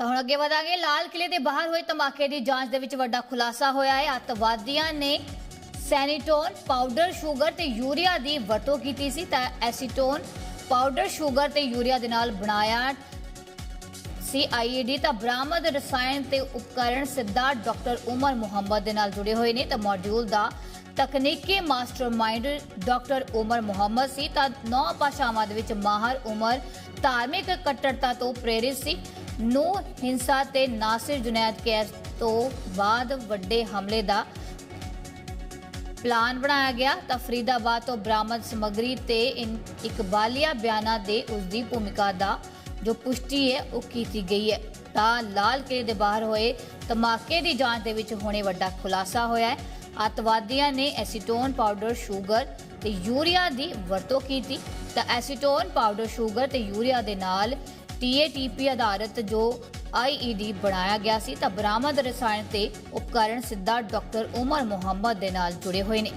ਤਾਂ ਹੁਣ ਅੱਗੇ ਵਧਾਂਗੇ। ਲਾਲ ਕਿਲੇ ਦੇ ਬਾਹਰ ਹੋਏ ਧਮਾਕੇ ਦੀ ਜਾਂਚ ਦੇ ਵਿੱਚ ਵੱਡਾ ਖੁਲਾਸਾ ਹੋਇਆ ਹੈ। ਅੱਤਵਾਦੀਆਂ ਨੇ ਸੈਨੀਟੋਨ, ਪਾਊਡਰ, ਸ਼ੂਗਰ ਤੇ ਯੂਰੀਆ ਦੀ ਵਰਤੋਂ ਕੀਤੀ ਸੀ ਤਾਂ ਐਸੀਟੋਨ, ਪਾਊਡਰ, ਸ਼ੂਗਰ ਤੇ ਯੂਰੀਆ ਦੇ ਨਾਲ ਬਣਾਇਆ ਸੀਆਈਈਡੀ ਤਾਂ ਬਰਾਮਦ, ਰਸਾਇਣ ਤੇ ਉਪਕਰਣ ਸਿੱਧਾ ਡਾਕਟਰ ਉਮਰ ਮੁਹੰਮਦ ਦੇ ਨਾਲ ਜੁੜੇ ਹੋਏ ਨੇ। ਤਾਂ ਮੋਡਿਊਲ ਦਾ ਤਕਨੀਕੀ ਮਾਸਟਰਮਾਈਂਡ ਡਾਕਟਰ ਉਮਰ ਮੁਹੰਮਦ ਸੀ। ਤਾਂ ਨੌ ਭਾਸ਼ਾਵਾਂ ਦੇ ਵਿੱਚ ਮਾਹਰ ਉਮਰ ਧਾਰਮਿਕ ਕੱਟੜਤਾ ਤੋਂ ਪ੍ਰੇਰਿਤ ਸੀ। ਨੂੰ ਹਿੰਸਾ ਤੇ ਨਾਸਿਰ ਜੁਨੈਦ ਕੈਸ ਤੋਂ ਬਾਅਦ ਵੱਡੇ ਹਮਲੇ ਦਾ ਪਲਾਨ ਬਣਾਇਆ ਗਿਆ, ਤਾਂ ਫਰੀਦਾਬਾਦ ਤੋਂ ਬਰਾਮਦ ਸਮੱਗਰੀ ਤੇ ਇਕਬਾਲੀਆ ਬਿਆਨਾਂ ਦੇ ਉਸ ਦੀ ਭੂਮਿਕਾ ਦਾ ਜੋ ਪੁਸ਼ਟੀ ਹੈ, ਉਹ ਕੀਤੀ ਗਈ ਹੈ। ਤਾਂ ਲਾਲ ਕਿਲੇ ਦੇ ਬਾਹਰ ਹੋਏ ਧਮਾਕੇ ਦੀ ਜਾਂਚ ਦੇ ਵਿੱਚ ਹੁਣੇ ਵੱਡਾ ਖੁਲਾਸਾ ਹੋਇਆ ਹੈ। ਅੱਤਵਾਦੀਆਂ ਨੇ ਐਸੀਟੋਨ ਪਾਊਡਰ, ਸ਼ੂਗਰ ਤੇ ਯੂਰੀਆ ਦੀ ਵਰਤੋਂ ਕੀਤੀ। ਤਾਂ ਐਸੀਟੋਨ ਪਾਊਡਰ, ਸ਼ੂਗਰ ਤੇ ਯੂਰੀਆ ਦੇ ਨਾਲ ਟੀਏਟੀਪੀ ਆਧਾਰਿਤ ਜੋ ਆਈਈਡੀ ਬਣਾਇਆ ਗਿਆ ਸੀ, ਤਾਂ ਬਰਾਮਦ ਰਸਾਇਣ ਤੇ ਉਪਕਰਣ ਸਿੱਧਾ ਡਾਕਟਰ ਉਮਰ ਮੁਹੰਮਦ ਦੇ ਨਾਲ ਜੁੜੇ ਹੋਏ ਨੇ।